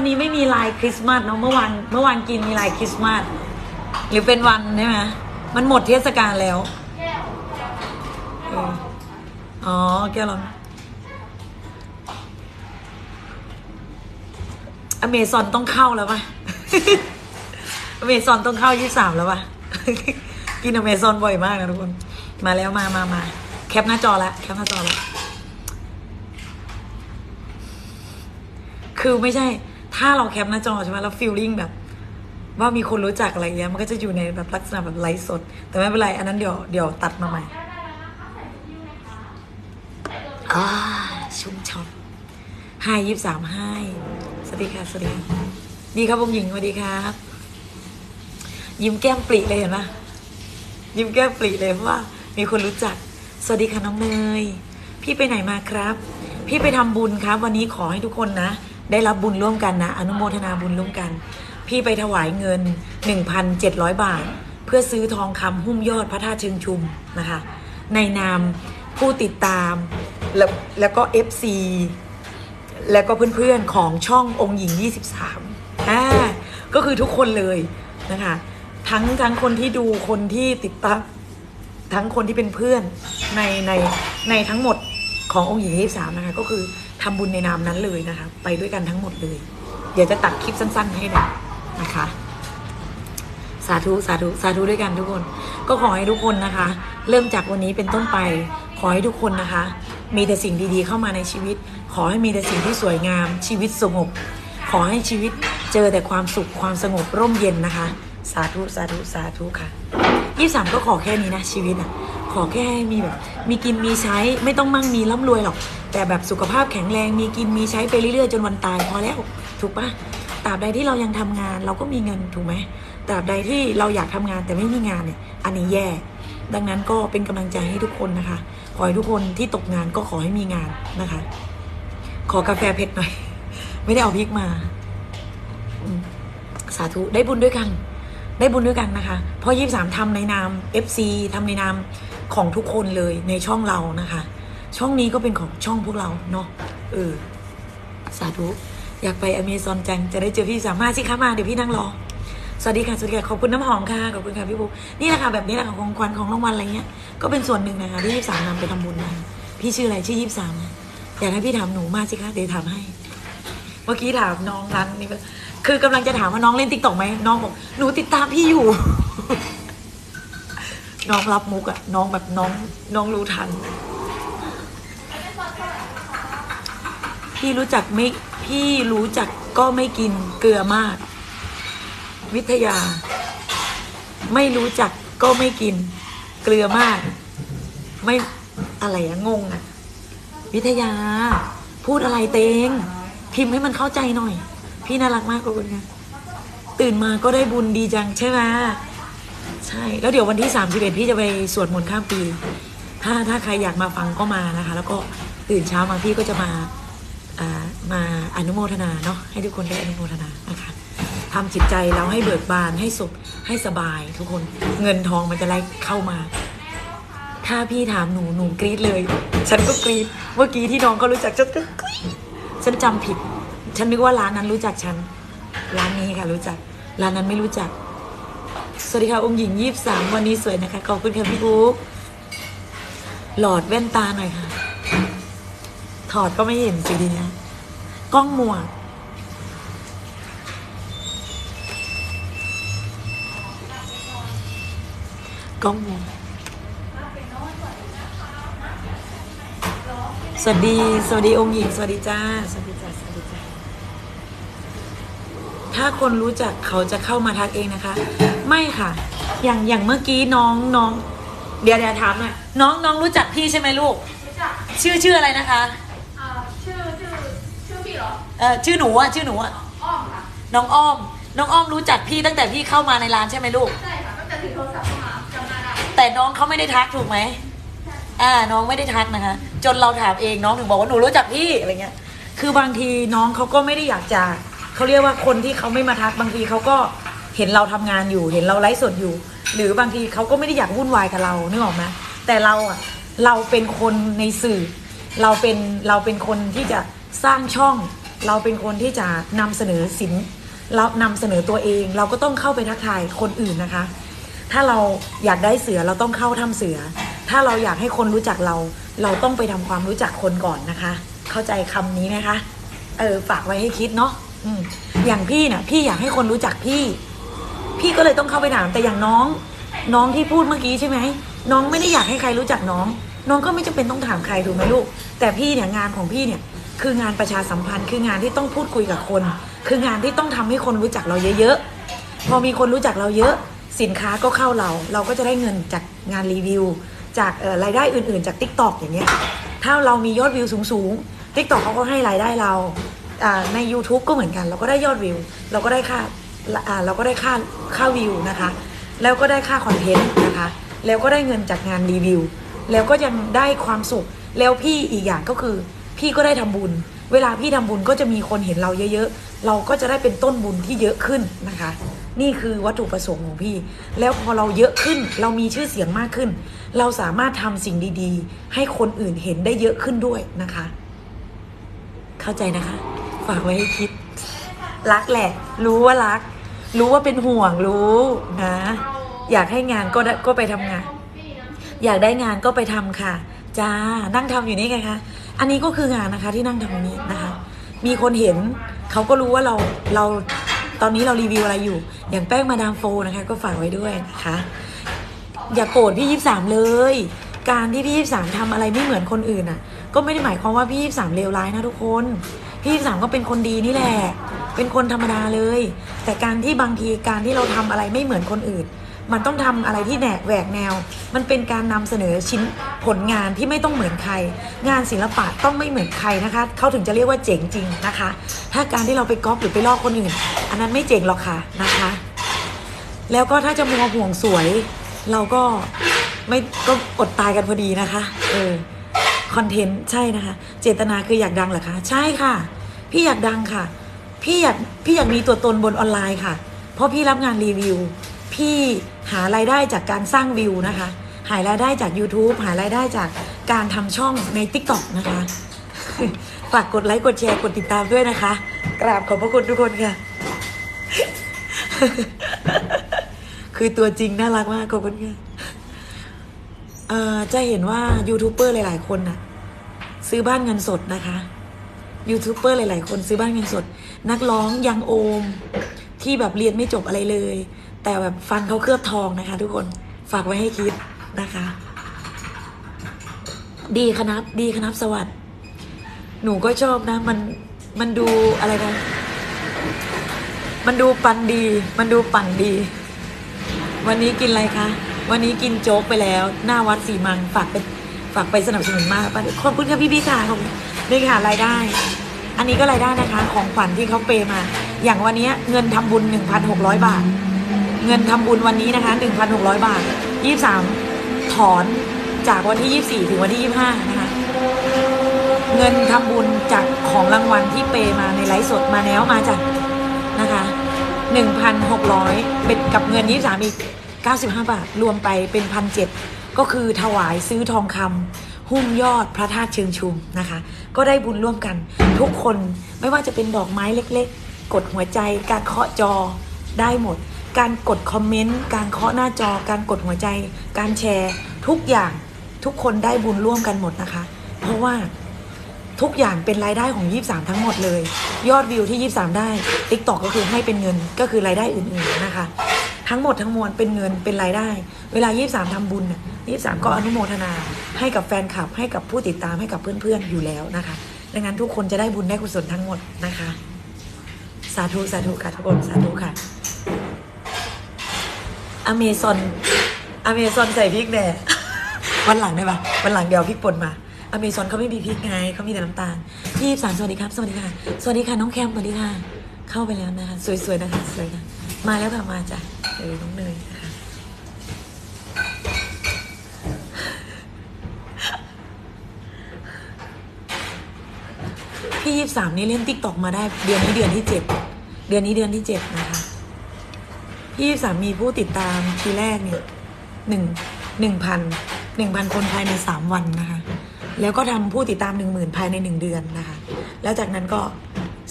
วันนี้ไม่มีลายคริสต์มาสเนาะเมื่อวานเมื่อวานกินมีลายคริสต์มาสหรือเป็นวันใช่ไหมมันหมดเทศกาลแล้วเอออ๋อแก้วเราอเมซอนต้องเข้าแล้วปะอเมซอนต้องเข้ายี่สามแล้วปะกินอเมซอนบ่อยมากนะทุกคน มาแล้วมามามาแคปหน้าจอแล้วแคปหน้าจอแล้วคือไม่ใช่ ถ้าเราแคปหน้าจอใช่ไหมแล้วฟีลลิ่งแบบ ว่ามีคนรู้จักอะไรเงี้ยมันก็จะอยู่ในแบบลักษณะแบบไลฟ์สด แต่ไม่เป็นไร อันนั้นเดี๋ยวเดี๋ยวตัดมาใหม่อ่าชุ่มช็อปห้ายี่สามให้สวัสดีค่ะสวัสดีค่ะดีครับผมหญิงสวัสดีครับ ยิ้มแก้มปรีเลยเห็นไหมยิ้มแก้มปรีเลยเพราะว่า มีคนรู้จัก สวัสดีค่ะน้องเนย พี่ไปไหนมาครับ พี่ไปทำบุญครับ วันนี้ขอให้ทุกคนนะ ได้รับบุญร่วมกันนะ อนุโมทนาบุญร่วมกัน พี่ไปถวายเงิน 1,700 บาท เพื่อซื้อทองคำหุ้มยอดพระธาตุเชิงชุมนะคะ ในนามผู้ติดตาม แล้วแล้วก็ FC แล้วก็เพื่อนๆของช่ององค์หญิง 23อ่าก็คือทุกคนเลยนะคะ ทั้งทั้งคนที่ดูคนที่ติดตามทั้งคนที่เป็นเพื่อนในในในทั้งหมดขององค์หญิงที่สามนะคะ ก็คือ ทำบุญในนามนั้นเลยนะคะ ไปด้วยกันทั้งหมดเลย เดี๋ยวจะตัดคลิปสั้น ๆ ให้นะนะคะ สาธุสาธุสาธุด้วยกันทุกคน ก็ขอให้ทุกคนนะคะ เริ่มจากวันนี้เป็นต้นไป ขอให้ทุกคนนะคะ มีแต่สิ่งดีๆเข้ามาในชีวิต ขอให้มีแต่สิ่งที่สวยงาม ชีวิตสงบ ขอให้ชีวิตเจอแต่ความสุขความสงบร่มเย็นนะคะ สาธุสาธุสาธุค่ะยี่สามก็ขอแค่นี้นะชีวิตอะ ขอแค่ให้มีแบบมีกินมีใช้ไม่ต้องมั่งมีร่ำรวยหรอก แต่แบบสุขภาพแข็งแรงมีกินมีใช้ไปเรื่อยๆ จนวันตายพอแล้ว ถูกปะตราบใดที่เรายังทำงานเราก็มีเงินถูกไหมตราบใดที่เราอยากทำงานแต่ไม่มีงานเนี่ย อันนี้แย่ ดังนั้นก็เป็นกำลังใจให้ทุกคนนะคะ ขอให้ทุกคนที่ตกงานก็ขอให้มีงานนะคะ ขอกาแฟเผ็ดหน่อย ไม่ได้เอาพริกมา สาธุได้บุญด้วยกัน ได้บุญด้วยกันนะคะ เพราะยี่สามทำในนาม FC ทำในนาม ของทุกคนเลยในช่องเรานะคะ ช่องนี้ก็เป็นของช่องพวกเราเนาะเออสาธุอยากไปอเมซอนจังจะได้เจอพี่สามารถสิคะมาเดี๋ยวพี่นั่งรอสวัสดีค่ะสวัสดีค่ะขอบคุณน้ำหอมค่ะขอบคุณค่ะพี่บุ๊นี่แหละค่ะแบบนี้แหละค่ะของขวัญของรางวัลอะไรเงี้ยก็เป็นส่วนหนึ่งนะคะที่ยี่สามนำไปทำบุญนะพี่ชื่ออะไรชื่อยี่สามอยากให้พี่ถามหนูมากสิคะเดี๋ยวถามให้ เมื่อกี้ถามน้องนั้นนี่คือกำลังจะถามว่าน้องเล่นติ๊กต็อกไหมน้องบอกหนูติดตามพี่อยู่ น้องรับมุกอะน้องแบบน้องน้องรู้ทัน พี่รู้จักไม่พี่รู้จักก็ไม่กินเกลือมาก วิทยา ไม่รู้จักก็ไม่กิน เกลือมาก ไม่อะไรอะงงอะวิทยา พูดอะไรเตง พิมพ์ให้มันเข้าใจหน่อย พี่น่ารักมากขอบคุณค่ะตื่นมาก็ได้บุญดีจังใช่ไหม ใช่ แล้วเดี๋ยววันที่สามสิบเอ็ดพี่จะไปสวดมนต์ข้ามปี ถ้าถ้าใครอยากมาฟังก็มานะคะ แล้วก็ตื่นเช้ามาพี่ก็จะมาามาอนุโมทนาเนาะให้ทุกคนได้อนุโมทนานะคะทำจิตใจเราให้เบิกบานให้สุขให้สบายทุกคนเงินทองมันจะไหลเข้ามา ถ้าพี่ถามหนูหนูกรี๊ดเลย ฉันก็กรี๊ดเมื่อกี้ที่น้องก็รู้จักฉันก็กรี๊ดฉันจำผิด ฉันนึกว่าร้านนั้นรู้จักฉัน ร้านนี้ค่ะรู้จัก ร้านนั้นไม่รู้จัก สวัสดีค่ะองค์หญิงยี่สามวันนี้สวยนะคะ ขอบคุณค่ะพี่บุ๊กหลอดแว่นตาหน่อยค่ะ ถอดก็ไม่เห็นสิดีนะกล้องหมวกกล้องหมวกสวัสดี สวัสดีองค์หญิง สวัสดีจ้า สวัสดีจ้า ถ้าคนรู้จักเขาจะเข้ามาทักเองนะคะ ไม่ค่ะ อย่างอย่างเมื่อกี้น้องน้องเดี๋ยวเดี๋ยวถามหน่อยน้องน้องรู้จักพี่ใช่ไหมลูก รู้จักชื่อชื่ออะไรนะคะ อ่าชื่อชื่อชื่อพี่เหรอเออชื่อหนูอะชื่อหนูอะอ้อมค่ะน้องอ้อม น้องอ้อมรู้จักพี่ตั้งแต่พี่เข้ามาในร้านใช่ไหมลูก ใช่ค่ะตั้งแต่ถือโทรศัพท์เข้ามาจำได้ละแต่น้องเขาไม่ได้ทักถูกไหมอ่า น้องไม่ได้ทักนะคะ จนเราถามเองน้องถึงบอกว่าหนูรู้จักพี่อะไรเงี้ย คือบางทีน้องเขาก็ไม่ได้อยากจะ เขาเรียกว่าคนที่เขาไม่มาทักบางทีเขาก็เห็นเราทำงานอยู่ เห็นเราไลฟ์สดอยู่ หรือบางทีเขาก็ไม่ได้อยากวุ่นวายกับเรานึกออกไหมแต่เราอะเราเป็นคนในสื่อ เราเป็นเราเป็นคนที่จะสร้างช่อง เราเป็นคนที่จะนำเสนอสินเรานำเสนอตัวเอง เราก็ต้องเข้าไปทักทายคนอื่นนะคะ ถ้าเราอยากได้เสือเราต้องเข้าถ้ำเสือ ถ้าเราอยากให้คนรู้จักเรา เราต้องไปทำความรู้จักคนก่อนนะคะ เข้าใจคำนี้ไหมคะเออฝากไว้ให้คิดเนาะ อืมอย่างพี่เนี่ยพี่อยากให้คนรู้จักพี่ พี่ก็เลยต้องเข้าไปถามแต่อย่างน้อง น้องที่พูดเมื่อกี้ใช่ไหมน้องไม่ได้อยากให้ใครรู้จักน้อง น้องก็ไม่จำเป็นต้องถามใครถูกไหมลูก แต่พี่เนี่ยงานของพี่เนี่ยคืองานประชาสัมพันธ์ คืองานที่ต้องพูดคุยกับคน คืองานที่ต้องทำให้คนรู้จักเราเยอะๆ พอมีคนรู้จักเราเยอะ สินค้าก็เข้าเรา เราก็จะได้เงินจากงานรีวิว จากรายได้อื่นๆ จาก t ิ k t o k อย่างเงี้ย ถ้าเรามียอดวิวสูงๆ t ิ k t o k เขาก็ให้รายได้เรา ใน YouTube ก็เหมือนกัน เราก็ได้ยอดวิว เราก็ได้ค่าอ่าเราก็ได้ค่าค่าวิวนะคะ แล้วก็ได้ค่าคอนเทนต์นะคะ แล้วก็ได้เงินจากงานรีวิว แล้วก็ยังได้ความสุข แล้วพี่อีกอย่างก็คือ พี่ก็ได้ทำบุญ เวลาพี่ทำบุญก็จะมีคนเห็นเราเยอะๆ เราก็จะได้เป็นต้นบุญที่เยอะขึ้นนะคะ นี่คือวัตถุประสงค์ของพี่ แล้วพอเราเยอะขึ้น เรามีชื่อเสียงมากขึ้น เราสามารถทำสิ่งดีๆ ให้คนอื่นเห็นได้เยอะขึ้นด้วยนะคะ เข้าใจนะคะ ฝากไว้ให้คิด รักแหละ รู้ว่ารัก รู้ว่าเป็นห่วงรู้นะ อยากให้งานก็ได้ก็ไปทำงาน อยากได้งานก็ไปทำค่ะจ้านั่งทำอยู่นี่ไงคะอันนี้ก็คืองานนะคะที่นั่งทำอยู่นี้นะคะ มีคนเห็นเขาก็รู้ว่าเราเราตอนนี้เรารีวิวอะไรอยู่ อย่างแป้งมาดามโฟนะคะ ก็ฝากไว้ด้วยนะคะ อย่าโกรธพี่ยี่สามเลย การที่พี่ยี่สามทำอะไรไม่เหมือนคนอื่นอะ ก็ไม่ได้หมายความว่าพี่ยี่สามเลวร้ายนะทุกคน พี่สามก็เป็นคนดีนี่แหละ เป็นคนธรรมดาเลย แต่การที่บางทีการที่เราทำอะไรไม่เหมือนคนอื่น มันต้องทำอะไรที่แหนกแหวกแนว มันเป็นการนำเสนอชิ้นผลงานที่ไม่ต้องเหมือนใครงานศิลปะต้องไม่เหมือนใครนะคะเขาถึงจะเรียกว่าเจ๋งจริงนะคะ ถ้าการที่เราไปก๊อปหรือไปลอกคนอื่น อันนั้นไม่เจ๋งหรอกค่ะนะคะ แล้วก็ถ้าจะมัวห่วงสวย เราก็ไม่ก็อดตายกันพอดีนะคะ เออ คอนเทนต์ใช่นะคะ เจตนาคืออยากดังเหรอคะ ใช่ค่ะ พี่อยากดังค่ะ พี่อยากพี่อยากมีตัวตนบนออนไลน์ค่ะ เพราะพี่รับงานรีวิว พี่หารายได้จากการสร้างวิวนะคะ หารายได้จาก YouTube หารายได้จากการทำช่องใน t ิ k t o k นะคะ ฝากกดไลค์กดแชร์กดติดตามด้วยนะคะ กราบขอบพระคุณทุกคนค่ะ คือตัวจริงน่ารักมากขอบคุณค่ะ จะเห็นว่ายูทูบเบอร์หลาย ๆ คนน่ะซื้อบ้านเงินสดนะคะยูทูบเบอร์หลาย ๆ คนซื้อบ้านเงินสด นักร้องยังโอม ที่แบบเรียนไม่จบอะไรเลย แต่แบบฟันเขาเคลือบทองนะคะ ทุกคนฝากไว้ให้คิดนะคะ ดีคณะดีคณะสวัสดิ์หนูก็ชอบนะ มันมันดูอะไรนะมันดูปันดี มันดูปั่นดี วันนี้กินอะไรคะ วันนี้กินโจ๊กไปแล้ว หน้าวัดสีมังฝากไปฝากไปสนับสนุนมากขอบคุณค่ะพี่พี่ค่ะขอบคุณนี่ค่ะรายได้ อันนี้ก็รายได้นะคะของขวัญที่เขาเปย์มา อย่างวันนี้เงินทำบุญ 1,600 บาท เงินทำบุญวันนี้นะคะ 1,600 บาท 23 ถอนจากวันที่ 24 ถึงวันที่ 25 นะคะ เงินทำบุญจากของรางวัลที่เปย์มาในไลฟ์สดมาแล้วมาจากนะคะ 1,600 เป็นกับเงิน 23 อีก 95 บาท รวมไปเป็น1,700ก็คือถวายซื้อทองคำหุ้มยอดพระธาตุเชิงชุมนะคะ ก็ได้บุญร่วมกันทุกคนไม่ว่าจะเป็นดอกไม้เล็กๆ กดหัวใจ การเคาะจอได้หมด การกดคอมเมนต์ การเคาะหน้าจอ การกดหัวใจ การแชร์ ทุกอย่างทุกคนได้บุญร่วมกันหมดนะคะ เพราะว่าทุกอย่างเป็นรายได้ของ 23 ทั้งหมดเลย ยอดวิวที่ 23 ได้ TikTok ก็คือให้เป็นเงินก็คือรายได้อื่นๆนะคะ ทั้งหมดทั้งมวลเป็นเงินเป็นรายได้ เวลา 23ทำบุญน่ะ23 ก็อนุโมทนา ให้กับแฟนคลับ ให้กับผู้ติดตามให้กับเพื่อนๆอยู่แล้วนะคะ ดังนั้นทุกคนจะได้บุญได้กุศลทั้งหมดนะคะ สาธุสาธุค่ะทุกคนสาธุค่ะอเมซอนอเมซอนใส่พริกแน่วันหลังได้ปะวันหลังเดี๋ยวพริกป่นมาอเมซอนเขาไม่มีพริกไงเขามีแต่น้ำตาลพี่สารสวัสดีครับ สวัสดีค่ะ สวัสดีค่ะ น้องแคมสวัสดีค่ะ เข้าไปแล้วนะคะ สวยๆนะคะ สวยค่ะ มาแล้วค่ะมาจ้ะเออน้องเนยนะคะพี่ยี่สามนี่เล่นติ๊กตอกมาได้เดือนนี้เดือนที่เจ็ดเดือนนี้เดือนที่เจ็ดนะคะพี่ยี่สามมีผู้ติดตามทีแรกเนี่ยหนึ่งหนึ่งพันหนึ่งพันคนภายในสามวันนะคะ แล้วก็ทำผู้ติดตามหนึ่งหมื่นภายในหนึ่งเดือนนะคะ แล้วจากนั้นก็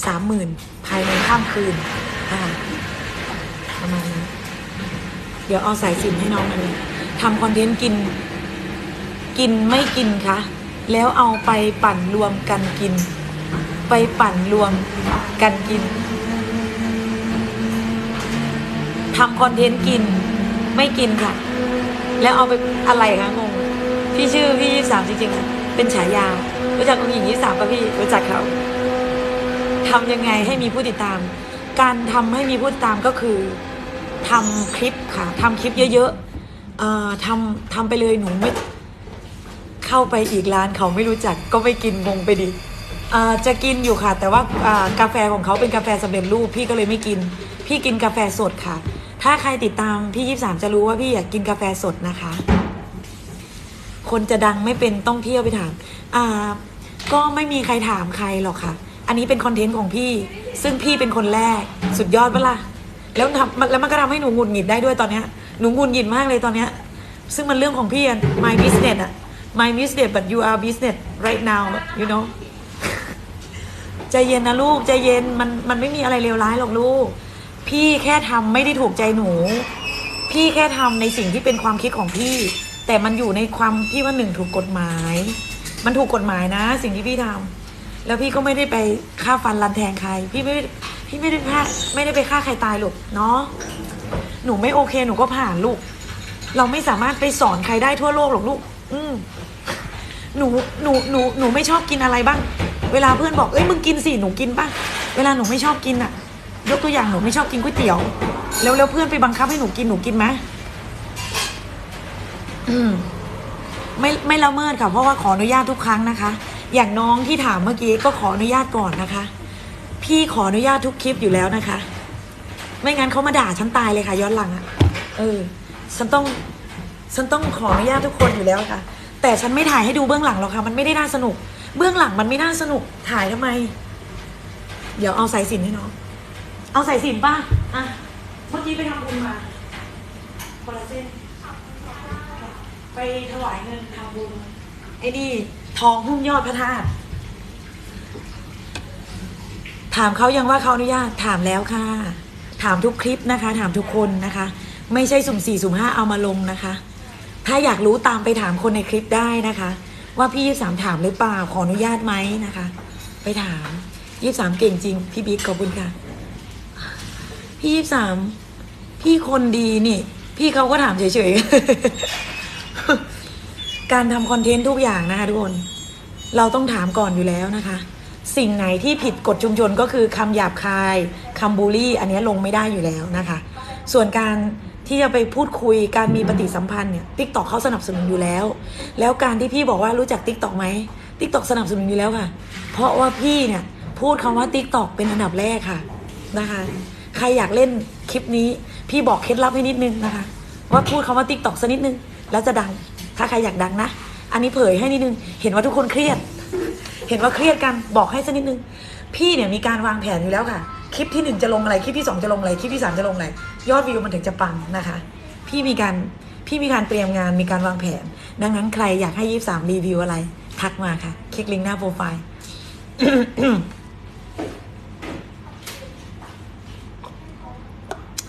สามหมื่นภายในข้ามคืนนะคะประมา เดี๋ยวเอาสายสินให้น้องเลยทำคอนเทนต์กิน กินไม่กินคะแล้วเอาไปปั่นรวมกันกิน ไปปั่นรวมกันกินทำคอนเทนต์กิน ไม่กินค่ะ แล้วเอาไปอะไรคะงงพี่ชื่อพี่ยี่สามจริงๆ เป็นฉายารู้จักองค์หญิงยี่สามป่ะพี่รู้จักเขาทำยังไงให้มีผู้ติดตาม การทำให้มีผู้ติดตามก็คือ ทำคลิปค่ะทำคลิปเยอะๆเอ่อทำทำไปเลยหนูไม่เข้าไปอีกร้านเขาไม่รู้จักก็ไม่กินงงไปดิจะกินอยู่ค่ะ แต่ว่ากาแฟของเขาเป็นกาแฟสำเร็จรูปพี่ก็เลยไม่กิน พี่กินกาแฟสดค่ะ ถ้าใครติดตามพี่ยี่สามจะรู้ว่าพี่อยากกินกาแฟสดนะคะ คนจะดังไม่เป็นต้องเที่ยวไปถามก็ไม่มีใครถามใครหรอกค่ะ อันนี้เป็นคอนเทนต์ของพี่ ซึ่งพี่เป็นคนแรกสุดยอดปะล่ะ แล้วทำแล้วมันก็ทำให้หนูหงุดหงิดได้ด้วยตอนเนี้ยหนูหงุดหงิดมากเลยตอนเนี้ยซึ่งมันเรื่องของพี่อะ my business อะ my business but you are business right now you know ใจเย็นนะลูกใจเย็นมันมันไม่มีอะไรเลวร้ายหรอกลูก พี่แค่ทำไม่ได้ถูกใจหนู พี่แค่ทำในสิ่งที่เป็นความคิดของพี่ แต่มันอยู่ในความที่ว่าหนึ่งถูกกฎหมาย มันถูกกฎหมายนะ สิ่งที่พี่ทำแล้วพี่ก็ไม่ได้ไปฆ่าฟันรันแทงใคร พี่ไม่ พี่ไม่ได้ฆ่าไม่ได้ไปฆ่าใครตายหรอกเนาะหนูไม่โอเคหนูก็ผ่านลูก เราไม่สามารถไปสอนใครได้ทั่วโลกหรอกลูก อืมหนูหนูหนูหนูไม่ชอบกินอะไรบ้าง เวลาเพื่อนบอกเอ้ยมึงกินสิหนูกินป่ะเวลาหนูไม่ชอบกินอะยกตัวอย่างหนูไม่ชอบกินก๋วยเตี๋ยวแล้วแล้วเพื่อนไปบังคับให้หนูกินหนูกินไหมอืมไม่ไม่ละเมิดค่ะเพราะว่าขออนุญาตทุกครั้งนะคะ อย่างน้องที่ถามเมื่อกี้ก็ขออนุญาตก่อนนะคะ พี่ขออนุญาตทุกคลิปอยู่แล้วนะคะ ไม่งั้นเขามาด่าฉันตายเลยค่ะ ย้อนหลังอะ่ะ เออ ฉันต้อง ฉันต้องขออนุญาตทุกคนอยู่แล้วค่ะ แต่ฉันไม่ถ่ายให้ดูเบื้องหลังหรอกค่ะ มันไม่ได้น่าสนุก เบื้องหลังมันไม่น่าสนุก ถ่ายทำไม เดี๋ยวเอาสายสินให้น้อง เอาสายสินป่ะ อะ เมื่อกี้ไปทำบุญมาคนละเส้นไปถวายเงินทำบุญไอ้นี่ทองหุ้มยอดพระธาตุ ถามเขายังว่าเขาอนุญาตถามแล้วค่ะ ถามทุกคลิปนะคะ ถามทุกคนนะคะ ไม่ใช่สุ่มสี่สุ่มห้าเอามาลงนะคะ ถ้าอยากรู้ตามไปถามคนในคลิปได้นะคะ ว่าพี่ยี่สามถามหรือเปล่าขออนุญาตไหมนะคะ ไปถามยี่สามเก่งจริง พี่บิ๊กขอบคุณค่ะ พี่ยี่สามพี่คนดีนี่ พี่เขาก็ถามเฉยๆการทำคอนเทนต์ทุกอย่างนะคะทุกคน เราต้องถามก่อนอยู่แล้วนะคะ สิ่งไหนที่ผิดกฎชุมชนก็คือคำหยาบคายคำบูลลี่ อันนี้ลงไม่ได้อยู่แล้วนะคะ ส่วนการที่จะไปพูดคุยการมีปฏิสัมพันธ์เนี่ยทิกตอกเขาสนับสนุนอยู่แล้ว แล้วการที่พี่บอกว่ารู้จักทิกตอกไหมทิกตอกสนับสนุนอยู่แล้วค่ะ เพราะว่าพี่เนี่ยพูดคำว่าทิกตอกเป็นอันดับแรกค่ะนะคะ ใครอยากเล่นคลิปนี้ พี่บอกเคล็ดลับให้นิดนึงนะคะ ว่าพูดคำว่าทิกตอกสักนิดนึง แล้วจะดังถ้าใครอยากดังนะ อันนี้เผยให้นิดนึง เห็นว่าทุกคนเครียด เห็นว่าเครียดกันบอกให้สักนิดนึง พี่เนี่ยมีการวางแผนอยู่แล้วค่ะ คลิปที่หนึ่งจะลงอะไร คลิปที่สองจะลงอะไร คลิปที่สามจะลงอะไร ยอดวิวมันถึงจะปังนะคะ พี่มีการพี่มีการเตรียมงานมีการวางแผน ดังนั้นใครอยากให้ยี่สามรีวิวอะไร ทักมาค่ะ คลิกลิงก์หน้าโปรไฟล์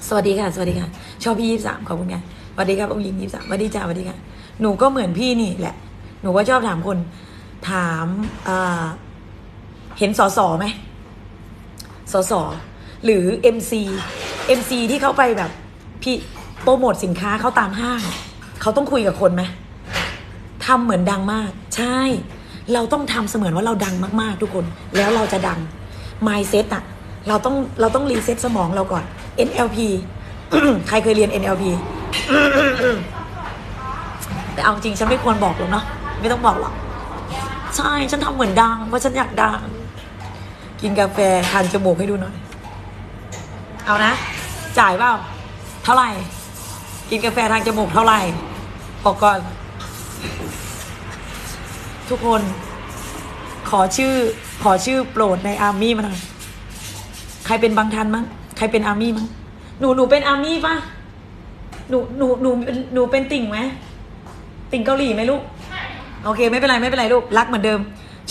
สวัสดีค่ะ สวัสดีค่ะ ชอบพี่ยี่สามขอบคุณค่ะสวัสดีครับองค์หญิงยี่สามสวัสดีจ้าสวัสดีค่ะ หนูก็เหมือนพี่นี่แหละ หนูก็ชอบถามคน ถามเห็นสอสอไหมสอสอหรือ MC MC ที่เขาไปแบบพี่โปรโมทสินค้าเขาตามห้างเขาต้องคุยกับคนไหมทำเหมือนดังมาก ใช่ เราต้องทำเสมือนว่าเราดังมากๆ ทุกคน แล้วเราจะดัง mindset อะเราต้องเราต้องรีเซ็ตสมองเราก่อน NLP ใครเคยเรียน NLP แต่เอาจริงฉันไม่ควรบอกหรอกเนาะไม่ต้องบอกหรอก ใช่ ฉันทำเหมือนดังเพราะฉันอยากดัง กินกาแฟทานจมูกให้ดูหน่อย เอานะ จ่ายเปล่า เท่าไหร่ กินกาแฟทางจมูกเท่าไหร่บอกก่อน ทุกคน ขอชื่อ ขอชื่อโปรดในอาร์มี่มาหน่อย ใครเป็นบางทันมั้ง ใครเป็นอาร์มี่มั้ง หนูหนูเป็นอาร์มี่ปะหนูหนูหนูหนูเป็นติ่งไหมติ่งเกาหลีไหมลูก โอเค ไม่เป็นไรไม่เป็นไรลูกรักเหมือนเดิม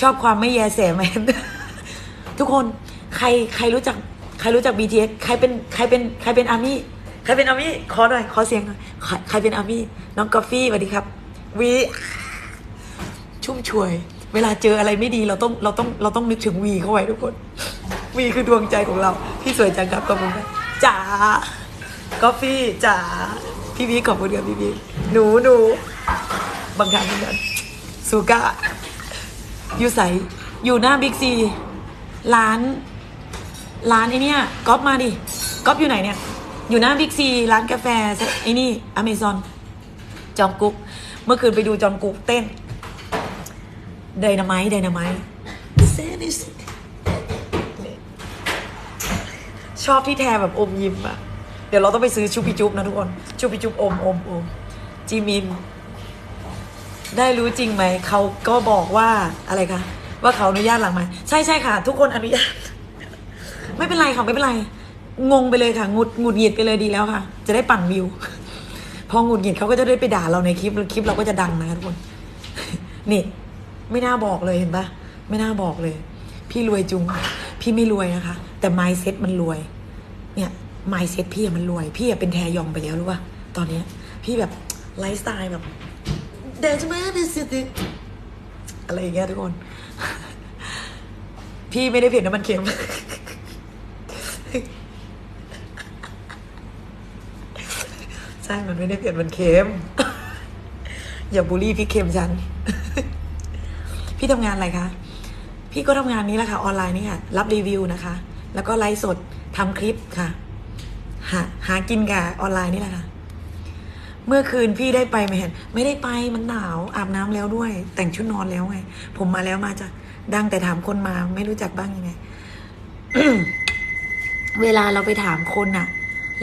ชอบความไม่แยแสแมนทุกคนใครใครรู้จักใครรู้จัก BTS ใครเป็นใครเป็นใครเป็นอาร์มี่ใครเป็นอาร์มี่ขอหน่อยขอเสียงหน่อยใครเป็นอาร์มี่น้องกาแฟสวัสดีครับวีชุ่มช่วย เวลาเจออะไรไม่ดีเราต้องเราต้องเราต้องนึกถึงวีเข้าไว้ทุกคนวีคือดวงใจของเราพี่สวยจังครับขอบคุณจ๋ากาแฟจ๋าพี่วีขอบคุณครับพี่วีหนูหนูบางครั้งเหมือนกัน ซูก้าอยู่ใสอยู่หน้าบิ๊กซีร้าน ร้านไอเนี่ยก๊อปมาดิก๊อปอยู่ไหนเนี่ย อยู่หน้าบิ๊กซีร้านกาแฟไอนี่อเมซอนจอมกุ๊กเมื่อคืนไปดูจอมกุ๊กเต้นไดนาไมต์ไดนาไมต์ชอบที่แทแบบอมยิ้มอะเดี๋ยวเราต้องไปซื้อชูปิจุบนะทุกคน ชูปิจุบอมอมอมจีมิน ได้รู้จริงไหมเขาก็บอกว่าอะไรคะว่าเขาอนุญาตหลังไหมใช่ใช่ค่ะ ทุกคนอนุญาต ไม่เป็นไรค่ะไม่เป็นไร งงไปเลยค่ะ งุดงุดหงิดไปเลยดีแล้วค่ะ จะได้ปั่นวิว พอหงุดหงิดเขาก็จะได้ไปด่าเราในคลิปคลิปเราก็จะดังนะคะทุกคน นี่ ไม่น่าบอกเลยเห็นปะไม่น่าบอกเลย พี่รวยจุง พี่ไม่รวยนะคะ แต่ mindset มันรวย เนี่ย mindset พี่มันรวย พี่เป็นแทยองไปแล้วรู้ป่ะตอนเนี้ย พี่แบบไลฟ์สไตล์แบบ เดินจะมาเดินสิอะไรอย่างเงี้ยทุกคน พี่ไม่ได้เผ็ดน้ำมันเค็ม ใช่ มันไม่ได้เผ็ดมันเค็ม อย่าบูลลี่พี่เค็มฉัน พี่ทำงานอะไรคะ พี่ก็ทำงานนี้แหละค่ะ ออนไลน์นี่ค่ะ รับรีวิวนะคะ แล้วก็ไลฟ์สดทำคลิปค่ะ หาหากินกับออนไลน์นี่แหละค่ะ เมื่อคืนพี่ได้ไปไหมเห็น ไม่ได้ไปมันหนาวอาบน้ำแล้วด้วย แต่งชุดนอนแล้วไง ผมมาแล้วมาจะดังแต่ถามคนมาไม่รู้จักบ้างยังไงเวลาเราไปถามคนน่ะ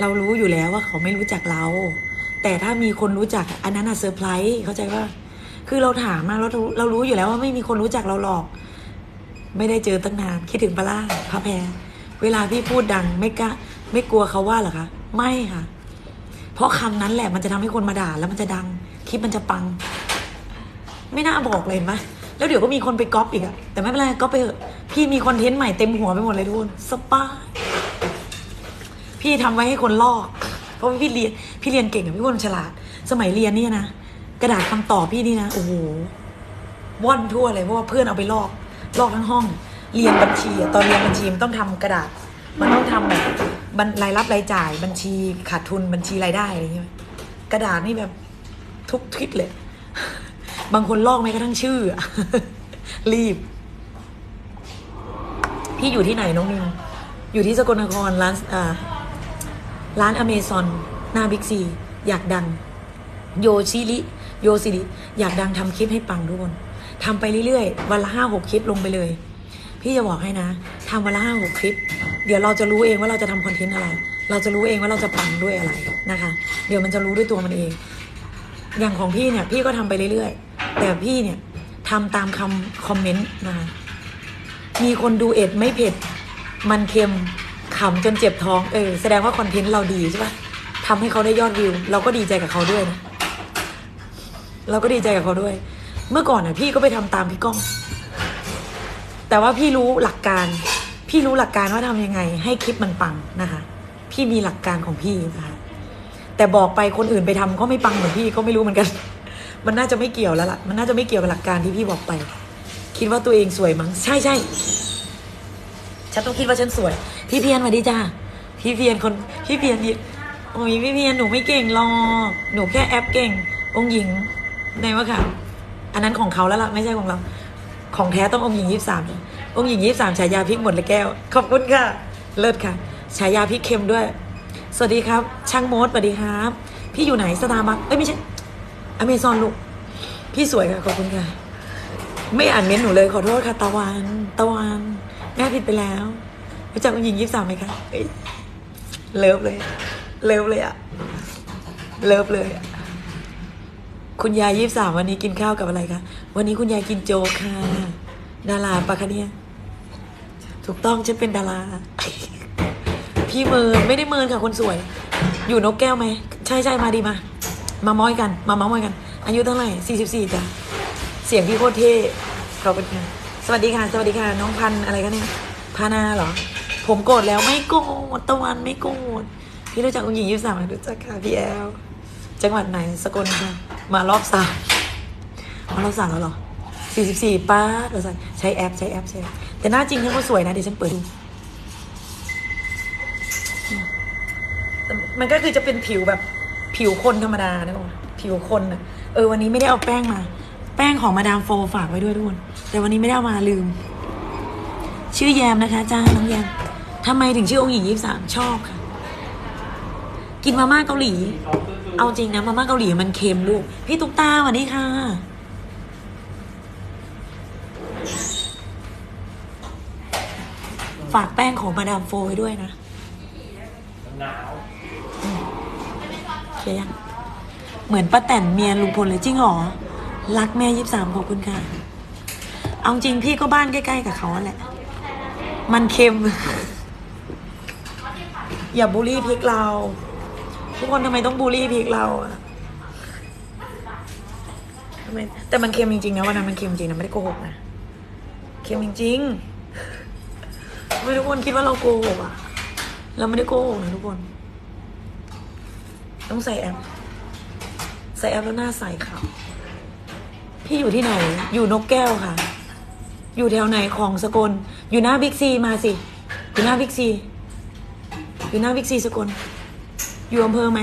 เรารู้อยู่แล้วว่าเขาไม่รู้จักเรา แต่ถ้ามีคนรู้จัก อันนั้นอะเซอร์ไพรส์เข้าใจว่า คือเราถามมาเราเรารู้อยู่แล้วว่าไม่มีคนรู้จักเราหรอก ไม่ได้เจอตั้งนานคิดถึงปลาล่าพระแพรเวลาพี่พูดดังไม่กล้าไม่กลัวเขาว่าหรอคะ ไม่ค่ะ เพราะคำนั้นแหละมันจะทำให้คนมาด่า แล้วมันจะดัง คลิปมันจะปัง ไม่น่าบอกเลยเห็นไหมแล้วเดี๋ยวก็มีคนไปก๊อปอีกอะแต่ไม่เป็นไรก๊อปไปเถอะพี่มีคอนเทนต์ใหม่เต็มหัวไปหมดเลยทุกคนสปาพี่ทำไว้ให้คนลอก เพราะว่าพี่เรียนพี่เรียนเก่งอะพี่คนฉลาด สมัยเรียนเนี่ยนะกระดาษคำตอบพี่นี่นะโอ้โหว่อนทั่วเลยเพราะว่าเพื่อนเอาไปลอก ลอกทั้งห้อง เรียนบัญชีอะตอนเรียนบัญชีมันต้องทำกระดาษ มันต้องทำแบบ รายรับรายจ่ายบัญชีขาดทุนบัญชีรายได้อะไรอย่างเงี้ยกระดาษนี่แบบทุกทิศเลย บางคนลอกไม่กระทั่งชื่อ รีบ พี่อยู่ที่ไหนน้องนิวอยู่ที่สกลนครร้านอ่าร้านอเมซอนหน้าบิ๊กซี อยากดัง โยชิริโยซิริอยากดังทำคลิปให้ปังทุกคนทำไปเรื่อยๆ วันละห้าหกคลิปลงไปเลย พี่จะบอกให้นะทำวันละห้าหกคลิป เดี๋ยวเราจะรู้เองว่าเราจะทำคอนเทนต์อะไร เราจะรู้เองว่าเราจะปังด้วยอะไรนะคะ เดี๋ยวมันจะรู้ด้วยตัวมันเอง อย่างของพี่เนี่ย พี่ก็ทำไปเรื่อยๆ แต่พี่เนี่ยทำตามคำคอมเมนต์นะคะมีคนดูเอ็ดไม่เผ็ด มันเค็มขำจนเจ็บท้อง เออ แสดงว่าคอนเทนต์เราดีใช่ปะทำให้เขาได้ยอดวิว เราก็ดีใจกับเขาด้วยนะ เราก็ดีใจกับเขาด้วย เมื่อก่อนน่ะ พี่ก็ไปทำตามพี่ก้อง แต่ว่าพี่รู้หลักการ พี่รู้หลักการว่าทำยังไง ให้คลิปมันปังนะคะ พี่มีหลักการของพี่นะคะ แต่บอกไปคนอื่นไปทำก็ไม่ปังเหมือนพี่ก็ไม่รู้เหมือนกัน มันน่าจะไม่เกี่ยวแล้วล่ะ มันน่าจะไม่เกี่ยวกับหลักการที่พี่บอกไป คิดว่าตัวเองสวยมั้ง ใช่ใช่ฉันต้องคิดว่าฉันสวย พี่เพียนสวัสดีจ้าพี่เพียนคน พี่เพียนโอ้ยพี่เพียนหนูไม่เก่งหรอก หนูแค่แอปเก่ง องค์หญิงในว่าค่ะ อันนั้นของเขาแล้วล่ะ ไม่ใช่ของเรา ของแท้ต้ององค์หญิงยี่สาม องค์หญิงยี่สามฉายาพริกหมดเลยแก้ว ขอบคุณค่ะ เลิศค่ะ ฉายาพริกเค็มด้วย สวัสดีครับ ช่างโมดสวัสดีครับ พี่อยู่ไหนสตาร์บัคเอ้ยไม่ใช่อเมซอนลูก พี่สวยค่ะ ขอบคุณค่ะ ไม่อ่านเม้นหนูเลยขอโทษค่ะ ตะวัน ตะวัน แม่ผิดไปแล้ว รู้จักองค์หญิงยี่สามไหมคะเลิฟเลย เลิฟเลยอะเลิฟเลยอะคุณยายยี่สามวันนี้กินข้าวกับอะไรคะ วันนี้คุณยายกินโจ๊กค่ะ ดาราปะคะเนี่ย ถูกต้องฉันเป็นดารา พี่เมินไม่ได้เมินค่ะคนสวย อยู่นกแก้วไหม ใช่ใช่มาดีมา มาม้อยกัน มาเม้อยกัน อายุเท่าไหร่สี่สิบสี่จ้ะเสียงพี่โคตรเท่ขอบคุณค่ะสวัสดีค่ะ สวัสดีค่ะ น้องพันอะไรกันเนี่ยพานาเหรอ ผมโกรธแล้วไม่โกรธตะวันไม่โกรธพี่รู้จักองค์หญิงยี่สามรู้จักค่ะพี่แอลจังหวัดไหนสกลค่ะมารอบสามมารอบสามแล้วเหรอสี่สิบสี่ป้าเราใส่ใช้แอปใช้แอปใช้แอป แต่หน้าจริงเขาก็สวยนะเดี๋ยวฉันเปิดดู มันก็คือจะเป็นผิวแบบผิวคนธรรมดานะบอกผิวคนอะเออวันนี้ไม่ได้เอาแป้งมา แป้งของมาดามโฟฝากไว้ด้วยทุกคนแต่วันนี้ไม่ได้เอามาลืม ชื่อแยมนะคะจ้าน้องแยมทำไมถึงชื่อองค์หญิงยี่สามชอบค่ะ กินมาม่าเกาหลี เอาจริงนะมาม่าเกาหลีมันเค็มลูก พี่ตุ๊กตาสวัสดีค่ะ ฝากแป้งของมาดามโฟไว้ด้วยนะหนาวเชียร์ยังเหมือนป้าแต่นเมียลุงพลเลยจริงเหรอ รักแม่ยี่สามขอบคุณค่ะ เอาจริงพี่ก็บ้านใกล้ๆกับเขาแหละ มันเค็ม อย่าบูลลี่พริกเรา ทุกคนทำไมต้องบูลลี่พริกเราอะทำไมแต่มันเค็มจริงๆนะวันนั้นมันเค็มจริงนะไม่ได้โกหกนะ เค็มจริงๆ ไม่ทุกคนคิดว่าเราโกหกอะเราไม่ได้โกหกนะทุกคน ต้องใส่แอป ใส่แอปแล้วหน้าใสขาวพี่อยู่ที่ไหน อยู่นกแก้วค่ะ อยู่แถวไหนของสกล อยู่หน้าบิ๊กซีมาสิ อยู่หน้าบิ๊กซี อยู่หน้าบิ๊กซีสกล อยู่อำเภอไหม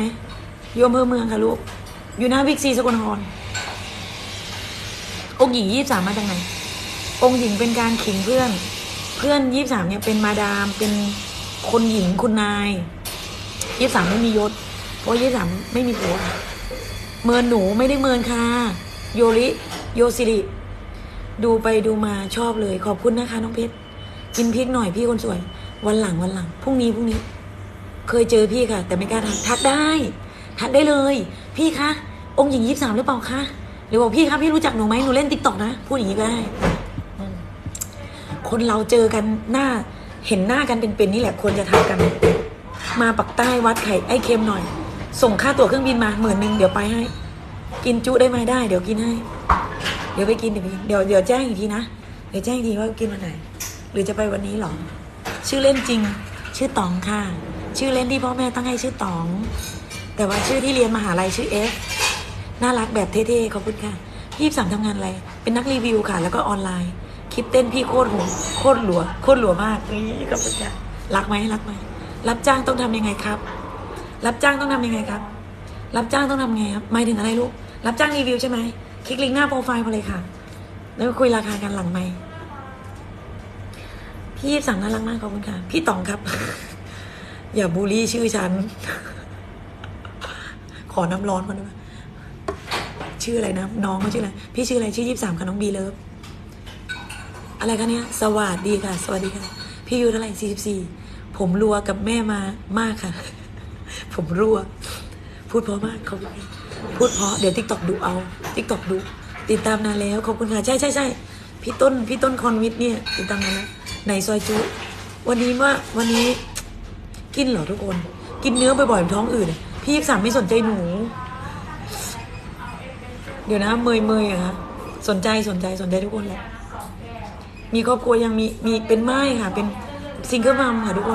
อยู่อำเภอเมืองค่ะลูก อยู่หน้าบิ๊กซีสกลนครองค์หญิงยี่สามมาจากไหน องค์หญิงเป็นการขิงเพื่อน เพื่อนยี่สามเนี่ยเป็นมาดามเป็นคนหญิงคุณนายยี่สามไม่มียศ เพราะยี่สามไม่มีผัว เมินหนูไม่ได้เมินค่ะ โยริโยซิริดูไปดูมาชอบเลย ขอบคุณนะคะน้องเพชรกินพริกหน่อยพี่คนสวย วันหลังวันหลังพรุ่งนี้พรุ่งนี้ เคยเจอพี่ค่ะ แต่ไม่กล้าทักทักได้ ทักได้เลย พี่คะองค์หญิงยี่สามหรือเปล่าคะหรือบอกพี่คะพี่รู้จักหนูไหมหนูเล่นติ๊กต็อกนะพูดอย่างนี้ก็ได้ คนเราเจอกันหน้า เห็นหน้ากันเป็นๆนี่แหละควรจะทักกัน มาปักใต้วัดไข่ไอ้เค็มหน่อย ส่งค่าตั๋วเครื่องบินมาหมื่นหนึ่งเดี๋ยวไปให้ กินจุได้ไหมได้ เดี๋ยวกินให้ เดี๋ยวไปกินเดี๋ยวไปกินเดี๋ยวเดี๋ยวแจ้งอีกทีนะเดี๋ยวแจ้งอีกทีว่ากินวันไหน หรือจะไปวันนี้หรอชื่อเล่นจริง ชื่อตองค่ะ ชื่อเล่นที่พ่อแม่ตั้งให้ชื่อตอง แต่ว่าชื่อที่เรียนมหาลัยชื่อเอฟน่ารักแบบเท่ๆขอบคุณค่ะพี่สามทำงานอะไร เป็นนักรีวิวค่ะ แล้วก็ออนไลน์ คลิปเต้นพี่โคตรโหดโคตรหลัวโคตรหลัวมากนี่ขอบคุณค่ะรักไหมรักไหมรับจ้างต้องทำยังไงครับ รับจ้างต้องทำยังไงครับ รับจ้างต้องทำไงครับหมายถึงอะไรลูกรับจ้างรีวิวใช่ไหมคลิกลิงก์หน้าโปรไฟล์มาเลยค่ะ แล้วคุยราคากันหลังไหมพี่ยิบสั่งน่ารักมากขอบคุณค่ะ พี่ต๋องครับ อย่าบูลลี่ชื่อฉัน ขอน้ำร้อนก่อนได้ไหมชื่ออะไรนะ น้องเขาชื่ออะไร พี่ชื่ออะไร ชื่อยี่สามค่ะน้องบีเลิฟ อะไรคะเนี่ยสวัสดีค่ะ สวัสดีค่ะ พี่อายูเท่าไหร่สี่สิบสี่ผมรัวกับแม่มามากค่ะ ผมรัว พูดเพราะมากเขอบคุณค่ะพูดเพราะเดี๋ยวทิกตอกดูเอาทิกตอกดู ติดตามนานแล้วขอบคุณค่ะใช่ใช่ใช่พี่ต้นพี่ต้นคอนวิทเนี่ยติดตามนานแล้วในซอยจุวันนี้ว่าวันนี้กินเหรอทุกคน กินเนื้อบ่อยๆท้องอืดพี่ยิบสามไม่สนใจหนู เดี๋ยวนะเมยเมยอะคะสนใจสนใจสนใจทุกคนแหละ มีครอบครัวยังมีมีเป็นไม้ค่ะ เป็นซิงเกิลมัมค่ะทุกคน